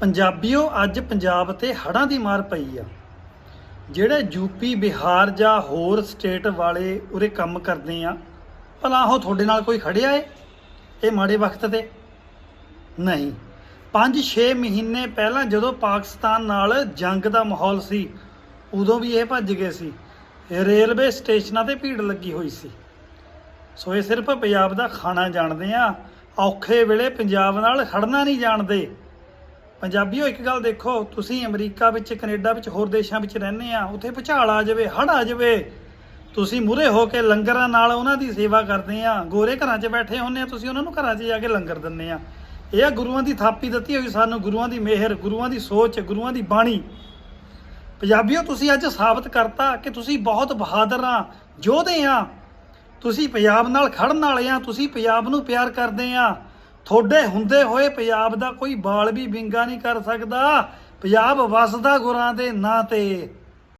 ਪੰਜਾਬੀਓ, ਅੱਜ ਪੰਜਾਬ ਤੇ ਹੜ੍ਹਾਂ ਦੀ ਮਾਰ ਪਈ ਆ। ਜਿਹੜੇ ਯੂਪੀ ਬਿਹਾਰ ਜਾਂ ਹੋਰ ਸਟੇਟ ਵਾਲੇ ਉਰੇ ਕੰਮ ਕਰਦੇ ਆ, ਭਲਾ ਉਹ ਤੁਹਾਡੇ ਨਾਲ ਕੋਈ ਖੜਿਆ ਏ? ਇਹ ਮਾੜੇ ਵਕਤ ਤੇ? ਨਹੀਂ। 5-6 ਮਹੀਨੇ ਪਹਿਲਾਂ ਜਦੋਂ ਪਾਕਿਸਤਾਨ ਨਾਲ ਜੰਗ ਦਾ ਮਾਹੌਲ ਸੀ, ਉਦੋਂ ਵੀ ਇਹ ਭੱਜ ਗਏ ਸੀ। ਰੇਲਵੇ ਸਟੇਸ਼ਨਾਂ ਤੇ ਭੀੜ ਲੱਗੀ ਹੋਈ ਸੀ। ਸੋ ਇਹ ਸਿਰਫ ਪੰਜਾਬ ਦਾ ਖਾਣਾ ਜਾਣਦੇ ਆ। ਔਖੇ ਵੇਲੇ ਪੰਜਾਬ ਨਾਲ ਖੜਨਾ ਨਹੀਂ ਜਾਣਦੇ। ਪੰਜਾਬੀਓ ਇੱਕ ਗੱਲ ਦੇਖੋ, ਤੁਸੀਂ ਅਮਰੀਕਾ ਵਿੱਚ, ਕੈਨੇਡਾ ਵਿੱਚ, ਹੋਰ ਦੇਸ਼ਾਂ ਵਿੱਚ ਰਹਿੰਦੇ ਆ, ਉੱਥੇ ਭੁਚਾਲ ਆ ਜਾਵੇ, ਹੜ੍ਹ ਆ ਜਾਵੇ, ਤੁਸੀਂ ਮੂਰੇ ਹੋ ਕੇ ਲੰਗਰਾਂ ਨਾਲ ਉਹਨਾਂ ਦੀ ਸੇਵਾ ਕਰਦੇ ਆ, ਗੋਰੇ ਘਰਾਂ 'ਚ ਬੈਠੇ ਹੁੰਨੇ ਆ, ਤੁਸੀਂ ਉਹਨਾਂ ਨੂੰ ਘਰਾਂ 'ਚ ਜਾ ਕੇ ਲੰਗਰ ਦਿੰਦੇ ਆ। ਇਹ ਆ ਗੁਰੂਆਂ ਦੀ ਥਾਪੀ ਦਿੱਤੀ ਹੋਈ ਸਾਨੂੰ, ਗੁਰੂਆਂ ਦੀ ਮਿਹਰ, ਗੁਰੂਆਂ ਦੀ ਸੋਚ, ਗੁਰੂਆਂ ਦੀ ਬਾਣੀ। ਪੰਜਾਬੀਓ, ਤੁਸੀਂ ਅੱਜ ਸਾਬਤ ਕਰਤਾ ਕਿ ਤੁਸੀਂ ਬਹੁਤ ਬਹਾਦਰ ਆ, ਯੋਧੇ ਆ। ਤੁਸੀਂ ਪੰਜਾਬ ਨਾਲ ਖੜਨ ਵਾਲੇ ਆ, ਤੁਸੀਂ ਪੰਜਾਬ ਨੂੰ ਪਿਆਰ ਕਰਦੇ ਆ। ਤੁਹਾਡੇ ਹੁੰਦੇ ਹੋਏ ਪੰਜਾਬ ਦਾ ਕੋਈ ਬਾਲ ਵੀ ਵਿੰਗਾ ਨਹੀਂ ਕਰ ਸਕਦਾ। ਪੰਜਾਬ ਵਸਦਾ ਗੁਰਾਂ ਦੇ ਨਾਂ ਤੇ।